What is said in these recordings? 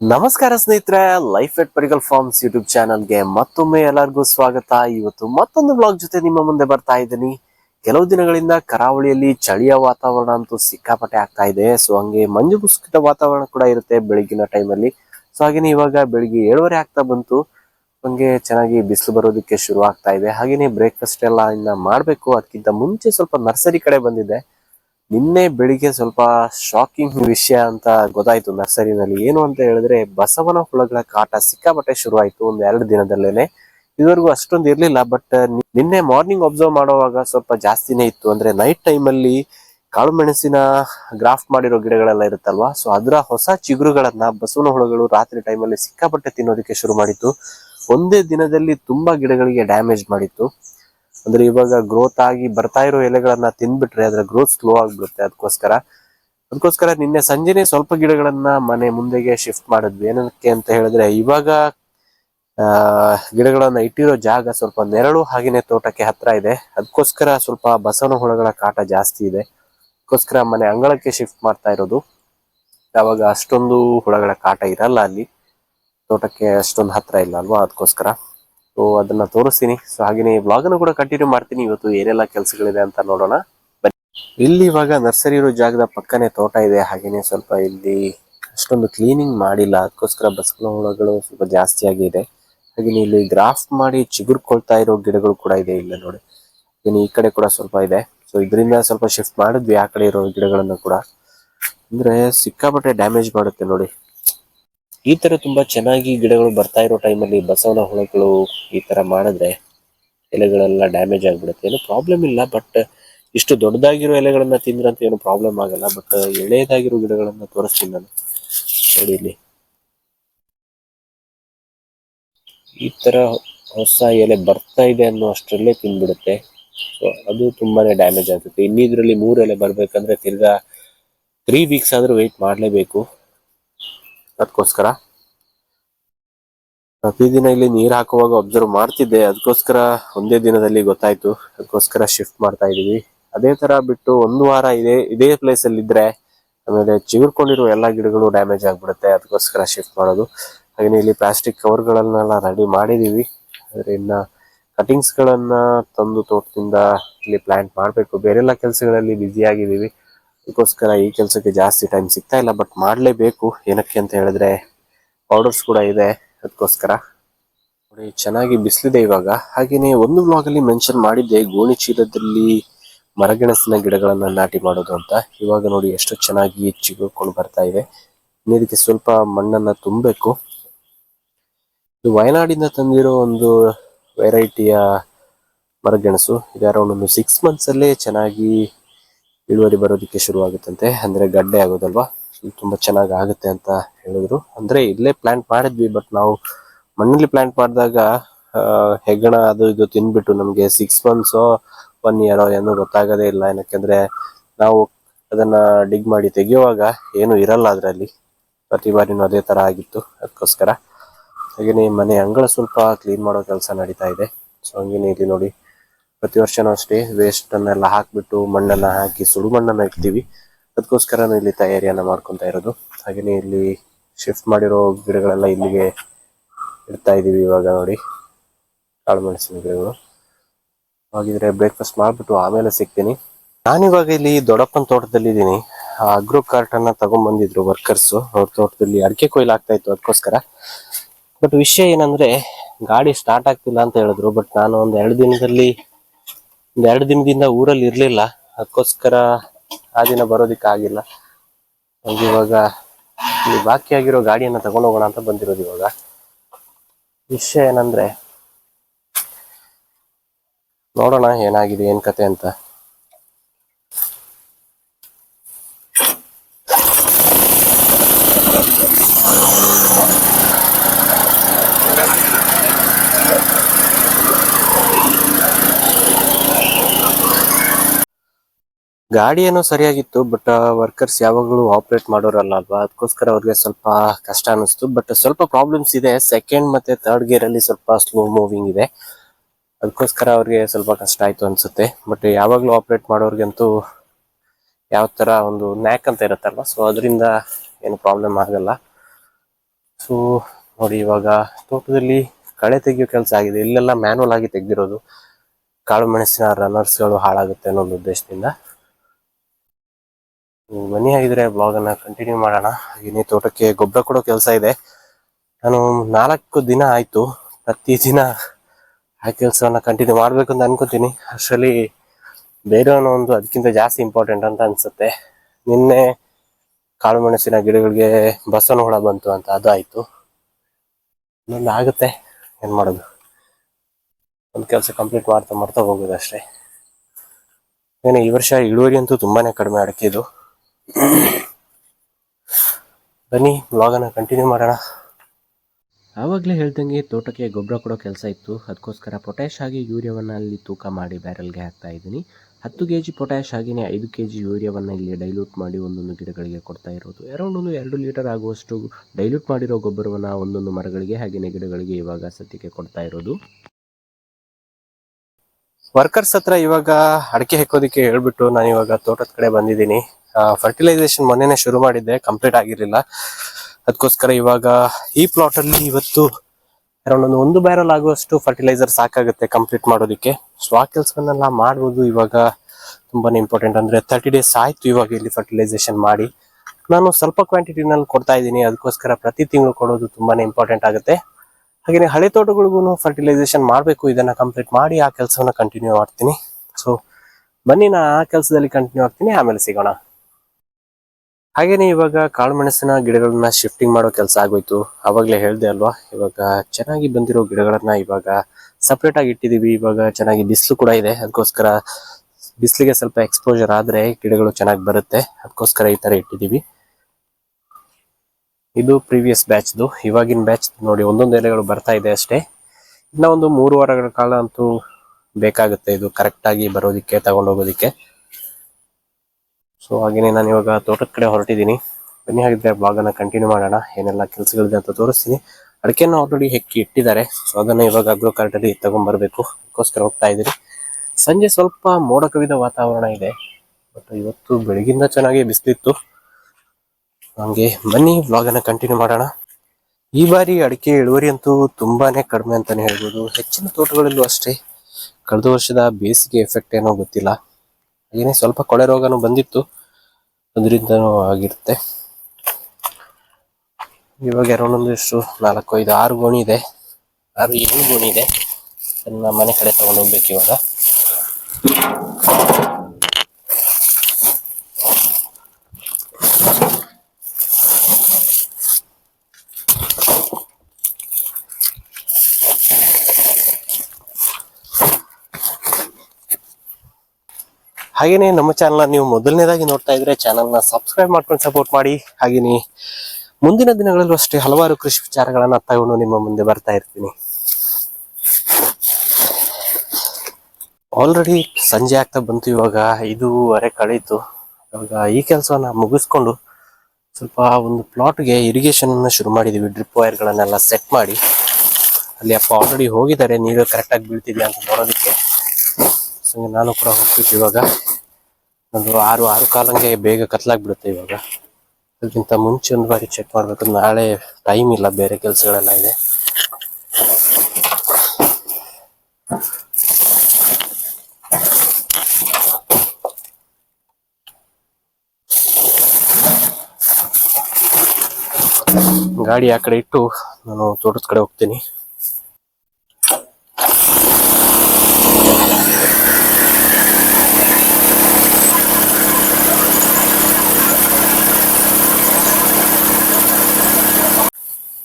ನಮಸ್ಕಾರ ಸ್ನೇಹಿತರೆ life at Parikal farms YouTube ಚಾನಲ್ಗೆ ಮತ್ತೊಮ್ಮೆ ಎಲ್ಲರಿಗೂ ಸ್ವಾಗತ. ಇವತ್ತು ಮತ್ತೊಂದು ಬ್ಲಾಗ್ ಜೊತೆ ನಿಮ್ಮ ಮುಂದೆ ಬರ್ತಾ ಇದ್ದೀನಿ. ಕೆಲವು ದಿನಗಳಿಂದ ಕರಾವಳಿಯಲ್ಲಿ ಚಳಿಯ ವಾತಾವರಣ ಅಂತೂ ಸಿಕ್ಕಾಪಟ್ಟೆ ಆಗ್ತಾ ಇದೆ. ಸೊ ಹಂಗೆ ಮಂಜು ಮುಸುಕಿದ ವಾತಾವರಣ ಕೂಡ ಇರುತ್ತೆ ಬೆಳಗಿನ ಟೈಮಲ್ಲಿ ಸೊ ಹಾಗೇನೆ ಇವಾಗ ಬೆಳಿಗ್ಗೆ ಏಳುವರೆ ಆಗ್ತಾ ಬಂತು. ಹಂಗೆ ಚೆನ್ನಾಗಿ ಬಿಸಿಲು ಬರೋದಕ್ಕೆ ಶುರು ಆಗ್ತಾ ಇದೆ. ಹಾಗೇನೆ ಬ್ರೇಕ್ಫಾಸ್ಟ್ ಎಲ್ಲ ಇನ್ನ ಮಾಡಬೇಕು. ಅದಕ್ಕಿಂತ ಮುಂಚೆ ಸ್ವಲ್ಪ ನರ್ಸರಿ ಕಡೆ ಬಂದಿದ್ದೆ. ನಿನ್ನೆ ಬೆಳಿಗ್ಗೆ ಸ್ವಲ್ಪ ಶಾಕಿಂಗ್ ವಿಷಯ ಅಂತ ಗೊತ್ತಾಯ್ತು ನರ್ಸರಿನಲ್ಲಿ. ಏನು ಅಂತ ಹೇಳಿದ್ರೆ, ಬಸವನ ಹುಳಗಳ ಕಾಟ ಸಿಕ್ಕಾಪಟ್ಟೆ ಶುರುವಾಯಿತು ಒಂದು ಎರಡು ದಿನದಲ್ಲೇನೆ. ಇದುವರೆಗೂ ಅಷ್ಟೊಂದು ಇರಲಿಲ್ಲ ಬಟ್ ನಿನ್ನೆ ಮಾರ್ನಿಂಗ್ ಅಬ್ಸರ್ವ್ ಮಾಡುವಾಗ ಸ್ವಲ್ಪ ಜಾಸ್ತಿನೇ ಇತ್ತು. ಅಂದ್ರೆ ನೈಟ್ ಟೈಮ್ ಅಲ್ಲಿ ಕಾಳು ಮೆಣಸಿನ ಗ್ರಾಫ್ಟ್ ಮಾಡಿರೋ ಗಿಡಗಳೆಲ್ಲ ಇರುತ್ತಲ್ವಾ? ಸೊ ಅದರ ಹೊಸ ಚಿಗುರುಗಳನ್ನ ಬಸವನ ಹುಳುಗಳು ರಾತ್ರಿ ಟೈಮಲ್ಲಿ ಸಿಕ್ಕಾಪಟ್ಟೆ ತಿನ್ನೋದಕ್ಕೆ ಶುರು ಮಾಡಿತ್ತು. ಒಂದೇ ದಿನದಲ್ಲಿ ತುಂಬಾ ಗಿಡಗಳಿಗೆ ಡ್ಯಾಮೇಜ್ ಮಾಡಿತ್ತು. ಅಂದ್ರೆ ಇವಾಗ ಗ್ರೋತ್ ಆಗಿ ಬರ್ತಾ ಇರೋ ಎಲೆಗಳನ್ನ ತಿನ್ಬಿಟ್ರೆ ಅದರ ಗ್ರೋತ್ ಸ್ಲೋ ಆಗ್ಬಿಡುತ್ತೆ. ಅದಕ್ಕೋಸ್ಕರ ಅದಕ್ಕೋಸ್ಕರ ನಿನ್ನೆ ಸಂಜೆನೆ ಸ್ವಲ್ಪ ಗಿಡಗಳನ್ನ ಮನೆ ಮುಂದೆಗೆ ಶಿಫ್ಟ್ ಮಾಡಿದ್ವಿ. ಏನಕ್ಕೆ ಅಂತ ಹೇಳಿದ್ರೆ, ಇವಾಗ, ಆ, ಗಿಡಗಳನ್ನ ಇಟ್ಟಿರೋ ಜಾಗ ಸ್ವಲ್ಪ ನೆರಳು ಹಾಗೇನೆ ತೋಟಕ್ಕೆ ಹತ್ರ ಇದೆ. ಅದಕ್ಕೋಸ್ಕರ ಸ್ವಲ್ಪ ಬಸವನ ಹುಳಗಳ ಕಾಟ ಜಾಸ್ತಿ ಇದೆ. ಅದಕ್ಕೋಸ್ಕರ ಮನೆ ಅಂಗಳಕ್ಕೆ ಶಿಫ್ಟ್ ಮಾಡ್ತಾ ಇರೋದು. ಯಾವಾಗ ಅಷ್ಟೊಂದು ಹುಳಗಳ ಕಾಟ ಇರಲ್ಲ ಅಲ್ಲಿ. ತೋಟಕ್ಕೆ ಅಷ್ಟೊಂದು ಹತ್ರ ಇಲ್ಲ ಅಲ್ವಾ? ಅದಕ್ಕೋಸ್ಕರ. ಸೊ ಅದನ್ನ ತೋರಿಸ್ತೀನಿ. ಸೊ ಹಾಗೇನೆ ಬ್ಲಾಗ್ ಅನ್ನು ಕೂಡ ಕಂಟಿನ್ಯೂ ಮಾಡ್ತೀನಿ. ಇವತ್ತು ಏನೆಲ್ಲ ಕೆಲಸಗಳಿದೆ ಅಂತ ನೋಡೋಣ. ಇಲ್ಲಿ ಇವಾಗ ನರ್ಸರಿ ಇರೋ ಜಾಗದ ಪಕ್ಕನೆ ತೋಟ ಇದೆ. ಹಾಗೇನೆ ಸ್ವಲ್ಪ ಇಲ್ಲಿ ಅಷ್ಟೊಂದು ಕ್ಲೀನಿಂಗ್ ಮಾಡಿಲ್ಲ. ಅದಕ್ಕೋಸ್ಕರ ಬಸವನ ಸ್ವಲ್ಪ ಜಾಸ್ತಿ ಆಗಿದೆ. ಹಾಗೇನೆ ಇಲ್ಲಿ ಗ್ರಾಫ್ಟ್ ಮಾಡಿ ಚಿಗುರ್ಕೊಳ್ತಾ ಇರೋ ಗಿಡಗಳು ಕೂಡ ಇದೆ ಇಲ್ಲ ನೋಡಿ. ಇನ್ನು ಈ ಕಡೆ ಕೂಡ ಸ್ವಲ್ಪ ಇದೆ. ಸೊ ಇದರಿಂದ ಸ್ವಲ್ಪ ಶಿಫ್ಟ್ ಮಾಡಿದ್ವಿ ಆ ಕಡೆ ಇರೋ ಗಿಡಗಳನ್ನು ಕೂಡ. ಅಂದ್ರೆ ಸಿಕ್ಕಾಪಟ್ಟೆ ಡ್ಯಾಮೇಜ್ ಮಾಡುತ್ತೆ ನೋಡಿ. ಈ ತರ ತುಂಬಾ ಚೆನ್ನಾಗಿ ಗಿಡಗಳು ಬರ್ತಾ ಇರೋ ಟೈಮಲ್ಲಿ ಬಸವನ ಹುಳಗಳು ಈ ತರ ಮಾಡಿದ್ರೆ ಎಲೆಗಳೆಲ್ಲ ಡ್ಯಾಮೇಜ್ ಆಗ್ಬಿಡುತ್ತೆ. ಏನು ಪ್ರಾಬ್ಲಮ್ ಇಲ್ಲ ಬಟ್ ಇಷ್ಟು ದೊಡ್ಡದಾಗಿರೋ ಎಲೆಗಳನ್ನ ತಿಂದ್ರಂತ ಏನು ಪ್ರಾಬ್ಲಮ್ ಆಗಲ್ಲ ಬಟ್ ಎಳೆಯದಾಗಿರೋ ಗಿಡಗಳನ್ನ ತೋರಿಸ್ತೀನಿ ನಾನು. ನೋಡಿ ಇಲ್ಲಿ. ಈ ತರ ಹೊಸ ಎಲೆ ಬರ್ತಾ ಇದೆ ಅನ್ನೋ ಅಷ್ಟರಲ್ಲೇ ತಿಂದ್ಬಿಡುತ್ತೆ. ಸೊ ಅದು ತುಂಬಾನೇ ಡ್ಯಾಮೇಜ್ ಆಗುತ್ತೆ ಇನ್ನಿದ್ರಲ್ಲಿ ಮೂರು ಎಲೆ ಬರ್ಬೇಕಂದ್ರೆ ತಿರ್ಗಾ ತ್ರೀ ವೀಕ್ಸ್ ಆದ್ರೂ ವೆಯ್ಟ್ ಮಾಡಲೇಬೇಕು. ಅದಕ್ಕೋಸ್ಕರ. ಪ್ರತಿದಿನ ಇಲ್ಲಿ ನೀರು ಹಾಕುವಾಗ ಅಬ್ಸರ್ವ್ ಮಾಡ್ತಿದ್ದೆ. ಅದಕ್ಕೋಸ್ಕರ ಒಂದೇ ದಿನದಲ್ಲಿ ಗೊತ್ತಾಯ್ತು. ಅದಕ್ಕೋಸ್ಕರ ಶಿಫ್ಟ್ ಮಾಡ್ತಾ ಇದೀವಿ. ಅದೇ ತರ ಬಿಟ್ಟು ಒಂದು ವಾರ ಇದೇ ಇದೇ ಪ್ಲೇಸ್ ಅಲ್ಲಿ ಇದ್ರೆ ಆಮೇಲೆ ಚಿಗುರ್ಕೊಂಡಿರೋ ಎಲ್ಲಾ ಗಿಡಗಳು ಡ್ಯಾಮೇಜ್ ಆಗ್ಬಿಡುತ್ತೆ. ಅದಕ್ಕೋಸ್ಕರ ಶಿಫ್ಟ್ ಮಾಡೋದು. ಹಾಗೆ ಇಲ್ಲಿ ಪ್ಲಾಸ್ಟಿಕ್ ಕವರ್ಗಳನ್ನೆಲ್ಲ ರೆಡಿ ಮಾಡಿದೀವಿ. ಅದರಿಂದ ಕಟಿಂಗ್ಸ್ ಗಳನ್ನ ತಂದು ತೋಟದಿಂದ ಇಲ್ಲಿ ಪ್ಲಾಂಟ್ ಮಾಡ್ಬೇಕು. ಬೇರೆಲ್ಲ ಕೆಲಸಗಳಲ್ಲಿ ಬ್ಯುಸಿ ಆಗಿದೀವಿ. ಅದಕ್ಕೋಸ್ಕರ ಈ ಕೆಲಸಕ್ಕೆ ಜಾಸ್ತಿ ಟೈಮ್ ಸಿಗ್ತಾ ಇಲ್ಲ ಬಟ್ ಮಾಡಲೇಬೇಕು. ಏನಕ್ಕೆ ಅಂತ ಹೇಳಿದ್ರೆ ಪೌಡರ್ಸ್ ಕೂಡ ಇದೆ ಅದಕ್ಕೋಸ್ಕರ. ನೋಡಿ, ಚೆನ್ನಾಗಿ ಬಿಸಿಲಿದೆ ಇವಾಗ. ಹಾಗೇನೆ ಒಂದು ಬ್ಲಾಗ್ ಅಲ್ಲಿ ಮೆನ್ಷನ್ ಮಾಡಿದ್ದೆ, ಗೋಣಿ ಚೀಲದಲ್ಲಿ ಮರಗೆಣಸಿನ ಗಿಡಗಳನ್ನ ನಾಟಿ ಮಾಡೋದು ಅಂತ. ಇವಾಗ ನೋಡಿ ಎಷ್ಟು ಚೆನ್ನಾಗಿ ಚಿಗುರ್ಕೊಂಡು ಬರ್ತಾ ಇದೆ. ಇದಕ್ಕೆ ಸ್ವಲ್ಪ ಮಣ್ಣನ್ನ ತುಂಬಬೇಕು. ಇದು ವಯನಾಡಿಂದ ತಂದಿರೋ ಒಂದು ವೆರೈಟಿಯ ಮರಗೆಣಸು ಇದು ಅರೌಂಡ್ ಒಂದು ಸಿಕ್ಸ್ ಮಂತ್ಸ್ ಅಲ್ಲೇ ಚೆನ್ನಾಗಿ ಇಳುವರಿ ಬರೋದಕ್ಕೆ ಶುರು ಆಗುತ್ತಂತೆ ಅಂದ್ರೆ ಗಡ್ಡೆ ಆಗೋದಲ್ವಾ? ತುಂಬಾ ಚೆನ್ನಾಗಿ ಆಗುತ್ತೆ ಅಂತ ಹೇಳಿದ್ರು. ಅಂದ್ರೆ ಇಲ್ಲೇ ಪ್ಲಾಂಟ್ ಮಾಡಿದ್ವಿ ಬಟ್ ನಾವು ಮಣ್ಣಲ್ಲಿ ಪ್ಲಾಂಟ್ ಮಾಡಿದಾಗ ಹೆಗ್ಗಣ ಅದು ಇದು ತಿನ್ಬಿಟ್ಟು ನಮಗೆ ಸಿಕ್ಸ್ ಮಂತ್ಸೋ ಒನ್ ಇಯರ್ ಏನೋ ಗೊತ್ತಾಗೋದೇ ಇಲ್ಲ. ಏನಕ್ಕೆಂದ್ರೆ ನಾವು ಅದನ್ನ ಡಿಗ್ ಮಾಡಿ ತೆಗೆಯುವಾಗ ಏನು ಇರಲ್ಲ ಅದರಲ್ಲಿ. ಪ್ರತಿ ಬಾರಿನೂ ಅದೇ ತರ ಆಗಿತ್ತು ಅದಕ್ಕೋಸ್ಕರ. ಹಾಗೇನೆ ಮನೆ ಅಂಗಳ ಸ್ವಲ್ಪ ಕ್ಲೀನ್ ಮಾಡೋ ಕೆಲಸ ನಡೀತಾ ಇದೆ. ಸೊ ಹಂಗೇನೆ ಇಲ್ಲಿ ನೋಡಿ ಪ್ರತಿ ವರ್ಷನೂ ಅಷ್ಟೇ ವೇಸ್ಟ್ ಅನ್ನೆಲ್ಲ ಹಾಕ್ಬಿಟ್ಟು ಮಣ್ಣನ್ನ ಹಾಕಿ ಸುಡು ಮಣ್ಣನ್ನ ಇಡ್ತೀವಿ. ಅದಕ್ಕೋಸ್ಕರ ಇಲ್ಲಿ ತಯಾರಿಯನ್ನ ಮಾಡ್ಕೊಂತ ಇರೋದು. ಹಾಗೇನೆ ಇಲ್ಲಿ ಶಿಫ್ಟ್ ಮಾಡಿರೋ ಗಿಡಗಳೆಲ್ಲ ಇಲ್ಲಿಗೆ ಇಡ್ತಾ ಇದೀವಿ ಇವಾಗ ನೋಡಿ. ಕಾಳು ಮೆಣಸಿನ ಗಿಡಗಳು. ಹಾಗಿದ್ರೆ ಬ್ರೇಕ್ಫಾಸ್ಟ್ ಮಾಡ್ಬಿಟ್ಟು ಆಮೇಲೆ ಸಿಗ್ತೀನಿ. ನಾನಿವಾಗ ಇಲ್ಲಿ ದೊಡ್ಡಪ್ಪನ ತೋಟದಲ್ಲಿ ಇದ್ದೀನಿ. ಅಗ್ರೋ ಕಾರ್ಟ್ ಅನ್ನ ತಗೊಂಡ್ ಬಂದಿದ್ರು ವರ್ಕರ್ಸ್ ಅವ್ರ ತೋಟದಲ್ಲಿ ಅಡಿಕೆ ಕೊಯ್ಲು ಆಗ್ತಾ ಇತ್ತು ಅದಕ್ಕೋಸ್ಕರ. ಬಟ್ ವಿಷಯ ಏನಂದ್ರೆ ಗಾಡಿ ಸ್ಟಾರ್ಟ್ ಆಗ್ತಿಲ್ಲ ಅಂತ ಹೇಳಿದ್ರು. ಬಟ್ ನಾನು ಒಂದು ಎರಡು ದಿನದಲ್ಲಿ ಒಂದ್ ಎರಡು ದಿನದಿಂದ ಊರಲ್ಲಿ ಇರ್ಲಿಲ್ಲ. ಅದಕ್ಕೋಸ್ಕರ ಆ ದಿನ ಬರೋದಿಕ್ಕೆ ಆಗಿಲ್ಲ. ಇವಾಗ ಇಲ್ಲಿ ಬಾಕಿ ಆಗಿರೋ ಗಾಡಿಯನ್ನ ತಗೊಂಡ್ ಹೋಗೋಣ ಅಂತ ಬಂದಿರೋದು ಇವಾಗ. ವಿಷಯ ಏನಂದ್ರೆ, ನೋಡೋಣ ಏನಾಗಿದೆ, ಏನ್ ಕತೆ ಅಂತ. ಗಾಡಿ ಏನೋ ಸರಿಯಾಗಿತ್ತು ಬಟ್ ವರ್ಕರ್ಸ್ ಯಾವಾಗಲೂ ಆಪರೇಟ್ ಮಾಡೋರಲ್ಲ ಅಲ್ವಾ ಅದಕ್ಕೋಸ್ಕರ ಅವ್ರಿಗೆ ಸ್ವಲ್ಪ ಕಷ್ಟ ಅನಿಸ್ತು ಬಟ್ ಸ್ವಲ್ಪ ಪ್ರಾಬ್ಲಮ್ಸ್ ಇದೆ. ಸೆಕೆಂಡ್ ಮತ್ತೆ ಥರ್ಡ್ ಗೇರ್ ಅಲ್ಲಿ ಸ್ವಲ್ಪ ಸ್ಲೋ ಮೂವಿಂಗ್ ಇದೆ. ಅದಕ್ಕೋಸ್ಕರ ಅವ್ರಿಗೆ ಸ್ವಲ್ಪ ಕಷ್ಟ ಆಯ್ತು ಅನ್ಸುತ್ತೆ. ಬಟ್ ಯಾವಾಗಲೂ ಆಪರೇಟ್ ಮಾಡೋರ್ಗಂತೂ ಯಾವ ತರ ಒಂದು ನ್ಯಾಕ್ ಅಂತ ಇರುತ್ತಲ್ವ? ಸೊ ಅದರಿಂದ ಏನು ಪ್ರಾಬ್ಲಮ್ ಆಗಲ್ಲ. ಸೊ ನೋಡಿ ಇವಾಗ ತೋಟದಲ್ಲಿ ಕಳೆ ತೆಗೆಯೋ ಕೆಲಸ ಆಗಿದೆ. ಇಲ್ಲೆಲ್ಲ ಮ್ಯಾನುವಲ್ ಆಗಿ ತೆಗೆದಿರೋದು. ಕಾಳು ಮೆಣಸಿನ ರನ್ನರ್ಸ್ಗಳು ಹಾಳಾಗುತ್ತೆ ಅನ್ನೋ ಒಂದು ಉದ್ದೇಶದಿಂದ. ಬನ್ನಿ ಆಗಿದ್ರೆ ಬ್ಲಾಗ್ ಅನ್ನ ಕಂಟಿನ್ಯೂ ಮಾಡೋಣ. ಹಾಗೆಯೇ ತೋಟಕ್ಕೆ ಗೊಬ್ಬರ ಕೊಡೋ ಕೆಲಸ ಇದೆ. ನಾನು ನಾಲ್ಕು ದಿನ ಆಯ್ತು, ಪ್ರತಿ ದಿನ ಆ ಕೆಲಸವನ್ನ ಕಂಟಿನ್ಯೂ ಮಾಡ್ಬೇಕು ಅಂತ ಅನ್ಕೋತೀನಿ. ಅಷ್ಟರಲ್ಲಿ ಬೇರೆ ಒಂದು ಅದಕ್ಕಿಂತ ಜಾಸ್ತಿ ಇಂಪಾರ್ಟೆಂಟ್ ಅಂತ ಅನ್ಸುತ್ತೆ. ನಿನ್ನೆ ಕಾಳು ಮೆಣಸಿನ ಗಿಡಗಳಿಗೆ ಬಸವನ ಹುಳ ಬಂತು ಅಂತ ಅದು ಆಯ್ತು. ಇನ್ನೊಂದು ಆಗುತ್ತೆ, ಏನ್ ಮಾಡೋದು? ಒಂದು ಕೆಲಸ ಕಂಪ್ಲೀಟ್ ಮಾಡ್ತಾ ಮಾಡ್ತಾ ಹೋಗೋದು ಅಷ್ಟೇ ಏನೇ ಈ ವರ್ಷ ಇಳುವರಿ ಅಂತೂ ತುಂಬಾನೇ ಕಡಿಮೆ ಅಡಕೆದು ಬನ್ನಿ ವ್ಲಾಗನ್ನ ಕಂಟಿನ್ಯೂ ಮಾಡೋಣ. ಆವಾಗಲೇ ಹೇಳ್ದಂಗೆ ತೋಟಕ್ಕೆ ಗೊಬ್ಬರ ಕೊಡೋ ಕೆಲಸ ಇತ್ತು. ಅದಕ್ಕೋಸ್ಕರ ಪೊಟ್ಯಾಶ್ ಆಗಿ ಯೂರಿಯಾವನ್ನು ಅಲ್ಲಿ ತೂಕ ಮಾಡಿ ಬ್ಯಾರಲ್ಗೆ ಹಾಕ್ತಾ ಇದ್ದೀನಿ. ಹತ್ತು ಕೆ ಜಿ ಪೊಟ್ಯಾಶ್ ಆಗಿನೇ ಐದು ಕೆ ಜಿ ಯೂರಿಯಾವನ್ನು ಇಲ್ಲಿ ಡೈಲ್ಯೂಟ್ ಮಾಡಿ ಒಂದೊಂದು ಗಿಡಗಳಿಗೆ ಕೊಡ್ತಾ ಇರೋದು. ಅರೌಂಡ್ ಒಂದು ಎರಡು ಲೀಟರ್ ಆಗುವಷ್ಟು ಡೈಲ್ಯೂಟ್ ಮಾಡಿರೋ ಗೊಬ್ಬರವನ್ನು ಒಂದೊಂದು ಮರಗಳಿಗೆ ಹಾಗೆಯೇ ಗಿಡಗಳಿಗೆ ಇವಾಗ ಸದ್ಯಕ್ಕೆ ಕೊಡ್ತಾ ಇರೋದು. ವರ್ಕರ್ಸ್ ಹತ್ರ ಇವಾಗ ಅಡಿಕೆ ಹಾಕೋದಕ್ಕೆ ಹೇಳ್ಬಿಟ್ಟು ನಾನು ಇವಾಗ ತೋಟದ ಕಡೆ ಬಂದಿದ್ದೀನಿ. ಫರ್ಟಿಲೈಸೇಷನ್ ಮೊನ್ನೆನೆ ಶುರು ಮಾಡಿದ್ದೆ ಕಂಪ್ಲೀಟ್ ಆಗಿರಲಿಲ್ಲ. ಅದಕ್ಕೋಸ್ಕರ ಇವಾಗ ಈ ಪ್ಲಾಟ್ ಅಲ್ಲಿ ಇವತ್ತು ಅರೌಂಡ್ ಒಂದು ಒಂದು ಬ್ಯಾರಲ್ ಆಗುವಷ್ಟು ಫರ್ಟಿಲೈಸರ್ ಸಾಕಾಗುತ್ತೆ ಕಂಪ್ಲೀಟ್ ಮಾಡೋದಕ್ಕೆ. ಸೊ ಆ ಕೆಲಸವನ್ನೆಲ್ಲ ಮಾಡ್ಬೋದು. ಇವಾಗ ತುಂಬಾನೇ ಇಂಪಾರ್ಟೆಂಟ್ ಅಂದ್ರೆ ತರ್ಟಿ ಡೇಸ್ ಆಯ್ತು ಇವಾಗ ಇಲ್ಲಿ ಫರ್ಟಿಲೈಸೇಷನ್ ಮಾಡಿ. ನಾನು ಸ್ವಲ್ಪ ಕ್ವಾಂಟಿಟಿನಲ್ಲಿ ಕೊಡ್ತಾ ಇದ್ದೀನಿ. ಅದಕ್ಕೋಸ್ಕರ ಪ್ರತಿ ತಿಂಗಳು ಕೊಡೋದು ತುಂಬಾನೇ ಇಂಪಾರ್ಟೆಂಟ್ ಆಗುತ್ತೆ. ಹಾಗೆಯೇ ಹಳೆ ತೋಟಗಳಿಗೂ ಫರ್ಟಿಲೈಸೇಷನ್ ಮಾಡಬೇಕು. ಇದನ್ನ ಕಂಪ್ಲೀಟ್ ಮಾಡಿ ಆ ಕೆಲಸವನ್ನು ಕಂಟಿನ್ಯೂ ಮಾಡ್ತೀನಿ. ಸೊ ಬನ್ನಿ, ನಾ ಆ ಕೆಲಸದಲ್ಲಿ ಕಂಟಿನ್ಯೂ ಆಗ್ತೀನಿ. ಆಮೇಲೆ ಸಿಗೋಣ. ಹಾಗೇನೆ ಇವಾಗ ಕಾಳು ಮೆಣಸಿನ ಗಿಡಗಳನ್ನ ಶಿಫ್ಟಿಂಗ್ ಮಾಡೋ ಕೆಲಸ ಆಗೋಯ್ತು. ಅವಾಗ್ಲೇ ಹೇಳ್ದೆ ಅಲ್ವಾ, ಇವಾಗ ಚೆನ್ನಾಗಿ ಬಂದಿರೋ ಗಿಡಗಳನ್ನ ಇವಾಗ ಸಪ್ರೇಟ್ ಆಗಿ ಇಟ್ಟಿದೀವಿ. ಇವಾಗ ಚೆನ್ನಾಗಿ ಬಿಸಿಲು ಕೂಡ ಇದೆ. ಅದಕ್ಕೋಸ್ಕರ ಬಿಸಿಲಿಗೆ ಸ್ವಲ್ಪ ಎಕ್ಸ್ಪೋಜರ್ ಆದ್ರೆ ಗಿಡಗಳು ಚೆನ್ನಾಗಿ ಬರುತ್ತೆ. ಅದಕ್ಕೋಸ್ಕರ ಈ ತರ ಇಟ್ಟಿದೀವಿ. ಇದು ಪ್ರೀವಿಯಸ್ ಬ್ಯಾಚ್ದು ಇವಾಗಿನ ಬ್ಯಾಚ್ ನೋಡಿ ಒಂದೊಂದು ಎಲೆಗಳು ಬರ್ತಾ ಇದೆ ಅಷ್ಟೇ. ಇನ್ನ ಒಂದು ಮೂರು ವಾರಗಳ ಕಾಲ ಅಂತೂ ಬೇಕಾಗುತ್ತೆ. ಇದು ಕರೆಕ್ಟ್ ಆಗಿ ಬರೋದಿಕ್ಕೆ, ತಗೊಂಡೋಗೋದಿಕ್ಕೆ. ಸೊ ಹಾಗೇನೆ ನಾನು ಇವಾಗ ತೋಟದ ಕಡೆ ಹೊರಟಿದ್ದೀನಿ. ಬನ್ನಿ, ಹಾಗಿದ್ರೆ ಬ್ಲಾಗ್ ಅನ್ನ ಕಂಟಿನ್ಯೂ ಮಾಡೋಣ. ಏನೆಲ್ಲ ಕೆಲಸಗಳಿದೆ ಅಂತ ತೋರಿಸ್ತೀನಿ. ಅಡಿಕೆನ ಆಲ್ರೆಡಿ ಹೆಕ್ಕಿ ಇಟ್ಟಿದ್ದಾರೆ. ಸೊ ಅದನ್ನ ಇವಾಗ ಅಗ್ರೋ ಕಾರ್ಟಲ್ಲಿ ತಗೊಂಡ್ಬರ್ಬೇಕು ಅದಕ್ಕೋಸ್ಕರ ಹೋಗ್ತಾ ಇದ್ದೀನಿ. ಸಂಜೆ ಸ್ವಲ್ಪ ಮೋಡ ಕವಿದ ವಾತಾವರಣ ಇದೆ. ಬಟ್ ಇವತ್ತು ಬೆಳಗಿಂದ ಚೆನ್ನಾಗಿ ಬಿಸಿಲಿತ್ತು. ಹಂಗೆ ಬನ್ನಿ ಬ್ಲಾಗ್ ಅನ್ನ ಕಂಟಿನ್ಯೂ ಮಾಡೋಣ. ಈ ಬಾರಿ ಅಡಿಕೆ ಇಳುವರಿ ಅಂತೂ ತುಂಬಾನೇ ಕಡಿಮೆ ಅಂತಾನೆ ಹೇಳ್ಬೋದು. ಹೆಚ್ಚಿನ ತೋಟಗಳಲ್ಲೂ ಅಷ್ಟೇ. ಕಳೆದ ವರ್ಷದ ಬೇಸಿಗೆ ಎಫೆಕ್ಟ್ ಏನೋ ಗೊತ್ತಿಲ್ಲ. ಹಾಗೇನೆ ಸ್ವಲ್ಪ ಕೊಳೆ ರೋಗನೂ ಬಂದಿತ್ತು. ಅದರಿಂದನೂ ಆಗಿರುತ್ತೆ. ಇವಾಗ ಅರೌಂಡ್ ಒಂದಿಷ್ಟು ನಾಲ್ಕು ಐದು ಆರು ಗೋಣಿ ಇದೆ. ಆರು ಏಳು ಗೋಣಿ ಇದೆ. ಅದನ್ನ ಮನೆ ಕಡೆ ತಗೊಂಡು ಹೋಗ್ಬೇಕು ಇವಾಗ. ಹಾಗೇನೆ ನಮ್ಮ ಚಾನಲ್ ನೀವು ಮೊದಲನೇದಾಗಿ ನೋಡ್ತಾ ಇದ್ರೆ ಚಾನಲ್ನ ಸಬ್ಸ್ಕ್ರೈಬ್ ಮಾಡ್ಕೊಂಡು ಸಪೋರ್ಟ್ ಮಾಡಿ. ಹಾಗೇನೆ ಮುಂದಿನ ದಿನಗಳಲ್ಲೂ ಅಷ್ಟೇ ಹಲವಾರು ಕೃಷಿ ವಿಚಾರಗಳನ್ನ ತಗೊಂಡು ನಿಮ್ಮ ಮುಂದೆ ಬರ್ತಾ ಇರ್ತೀನಿ. ಆಲ್ರೆಡಿ ಸಂಜೆ ಆಗ್ತಾ ಬಂತು ಇವಾಗ ಇದುವರೆ ಕಳೀತು. ಇವಾಗ ಈ ಕೆಲಸವನ್ನ ಮುಗಿಸ್ಕೊಂಡು ಸ್ವಲ್ಪ ಒಂದು ಪ್ಲಾಟ್ಗೆ ಅನ್ನ ಶುರು ಮಾಡಿದೀವಿ ಡ್ರಿಪ್ ವೈರ್ ಗಳನ್ನೆಲ್ಲ ಸೆಟ್ ಮಾಡಿ. ಅಲ್ಲಿ ಅಪ್ಪ ಆಲ್ರೆಡಿ ಹೋಗಿದ್ದಾರೆ, ನೀರು ಕರೆಕ್ಟ್ ಆಗಿ ಬೀಳ್ತಿದ್ಯಾ ಅಂತ ನೋಡೋದಕ್ಕೆ. ನಾನು ಕೂಡ ಹೋಗ್ಬಿಟ್ಟು ಇವಾಗ. ಒಂದು ಆರು ಆರು ಕಾಲಂಗೆ ಬೇಗ ಕತ್ಲಾಗ್ಬಿಡುತ್ತೆ ಇವಾಗ. ಅದಕ್ಕಿಂತ ಮುಂಚೆ ಒಂದು ಬಾರಿ ಚೆಕ್ ಮಾಡ್ಬೇಕು. ನಾಳೆ ಟೈಮ್ ಇಲ್ಲ, ಬೇರೆ ಕೆಲಸಗಳೆಲ್ಲ ಇದೆ. ಗಾಡಿ ಆ ಕಡೆ ಇಟ್ಟು ನಾನು ತೋಟದ ಕಡೆ ಹೋಗ್ತೀನಿ.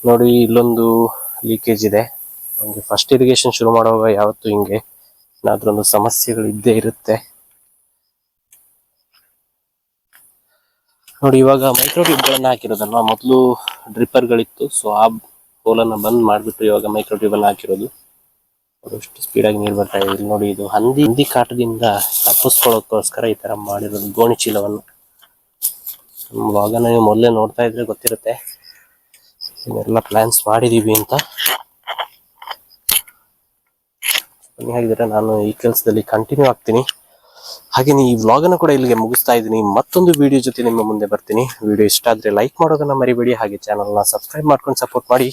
ನೋಡಿ, ಇಲ್ಲೊಂದು ಲೀಕೇಜ್ ಇದೆ. ನಮಗೆ ಫಸ್ಟ್ ಇರಿಗೇಷನ್ ಶುರು ಮಾಡುವಾಗ ಯಾವತ್ತು ಹಿಂಗೆ ಏನಾದ್ರೂ ಒಂದು ಸಮಸ್ಯೆಗಳು ಇದ್ದೇ ಇರುತ್ತೆ. ನೋಡಿ, ಇವಾಗ ಮೈಕ್ರೋ ಟ್ಯೂಬ್ಗಳನ್ನ ಹಾಕಿರೋದಲ್ವಾ? ಮೊದಲು ಡ್ರಿಪ್ಪರ್ಗಳಿತ್ತು ಸೊ ಆ ಹೋಲನ್ನು ಬಂದ್ ಮಾಡಿಬಿಟ್ಟು ಇವಾಗ ಮೈಕ್ರೋ ಟ್ಯೂಬ್ ಹಾಕಿರೋದು. ಸ್ಪೀಡ್ ಸ್ಪೀಡಾಗಿ ನೀರು ಬರ್ತಾ ಇದೆ. ಇಲ್ಲಿ ನೋಡಿ, ಇದು ಹಂದಿ ಹಂದಿ ಕಾಟದಿಂದ ತಪ್ಪಿಸ್ಕೊಳ್ಳೋಕ್ಕೋಸ್ಕರ ಈ ತರ ಮಾಡಿರೋದು ಗೋಣಿ ಚೀಲವನ್ನು ಇವಾಗ ನೀವು ಮೊದಲೇ ನೋಡ್ತಾ ಇದ್ರೆ ಗೊತ್ತಿರುತ್ತೆ. ಇದನ್ನೆಲ್ಲ ಪ್ಲಾನ್ಸ್ ಮಾಡಿದೀವಿ ಅಂತ. ಹಾಗಿದ್ರೆ ನಾನು ಈ ಕೆಲಸದಲ್ಲಿ ಕಂಟಿನ್ಯೂ ಆಗ್ತೀನಿ. ಹಾಗೇನೆ ಈ ವ್ಲಾಗ್ ಅನ್ನು ಕೂಡ ಇಲ್ಲಿಗೆ ಮುಗಿಸ್ತಾ ಇದ್ದೀನಿ. ಮತ್ತೊಂದು ವಿಡಿಯೋ ಜೊತೆ ನಿಮ್ಮ ಮುಂದೆ ಬರ್ತೀನಿ. ವಿಡಿಯೋ ಇಷ್ಟ ಆದ್ರೆ ಲೈಕ್ ಮಾಡೋದನ್ನ ಮರಿಬೇಡಿ. ಹಾಗೆ ಚಾನಲ್ನ ಸಬ್ಸ್ಕ್ರೈಬ್ ಮಾಡ್ಕೊಂಡು ಸಪೋರ್ಟ್ ಮಾಡಿ.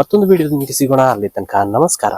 ಮತ್ತೊಂದು ವಿಡಿಯೋ ನಿಮಗೆ ಸಿಗೋಣ. ಅಲ್ಲಿ ತನಕ ನಮಸ್ಕಾರ.